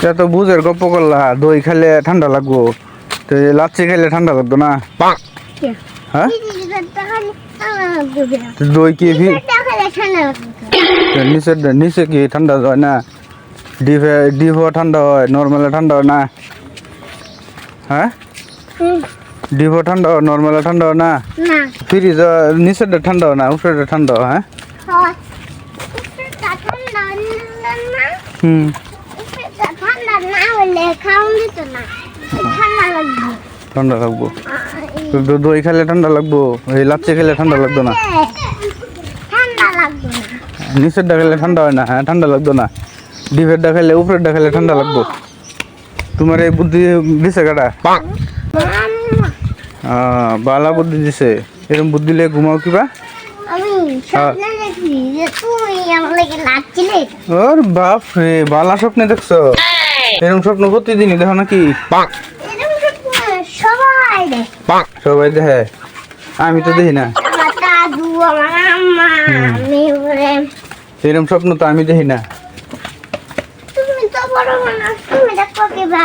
তা তো বুঝের গপ্প করলা দই খেলে ঠান্ডা লাগবো তো লাচ্ছি খেলে ঠান্ডা লাগতো না? হ্যাঁ? দই কি নিচে নিচে কি ঠান্ডা হয় না? ডিপে ডিপও ঠান্ডা হয় নর্মালে ঠান্ডা হয় না? হ্যাঁ? ডিপও ঠান্ডা হয় নর্মালে ঠান্ডা হয় না? ফ্রিজ নিচেটা ঠান্ডা হয় না উপরেটা ঠান্ডা হয় হ্যাঁ? হুম। ঠান্ডা না হলে খাওয়া দিত না। ঠান্ডা লাগবে। ঠান্ডা লাগবো। তো দ- দই খেলে ঠান্ডা লাগবো এই লাচ্ছি খেলে ঠান্ডা লাগতো না। ঠান্ডা লাগবে না। নিচেরটা খেলে ঠান্ডা হয় না হ্যাঁ ঠান্ডা লাগতো না। ডিপেরটা খেলে উপরেরটা খেলে ঠান্ডা লাগবো। তোমার এই বুদ্ধি দিছে কাটা বালা বুদ্ধি দিছে। এরকম বুদ্ধি লে ঘুমাও কিবা আমি স্বপ্নে দেখি যে তুমি আমার লাগে নাচছিলে ওর বাপ রে বালা স্বপ্নে দেখছ? এরকম স্বপ্ন প্রতিদিনই দেখো নাকি? এরকম স্বপ্ন সবাই পাক সবাই দেখে। আমি তো দেখি না। এরকম স্বপ্ন তো আমি দেখি না। তুমি তো বড় মানুষ তুমি দেখো কিবা।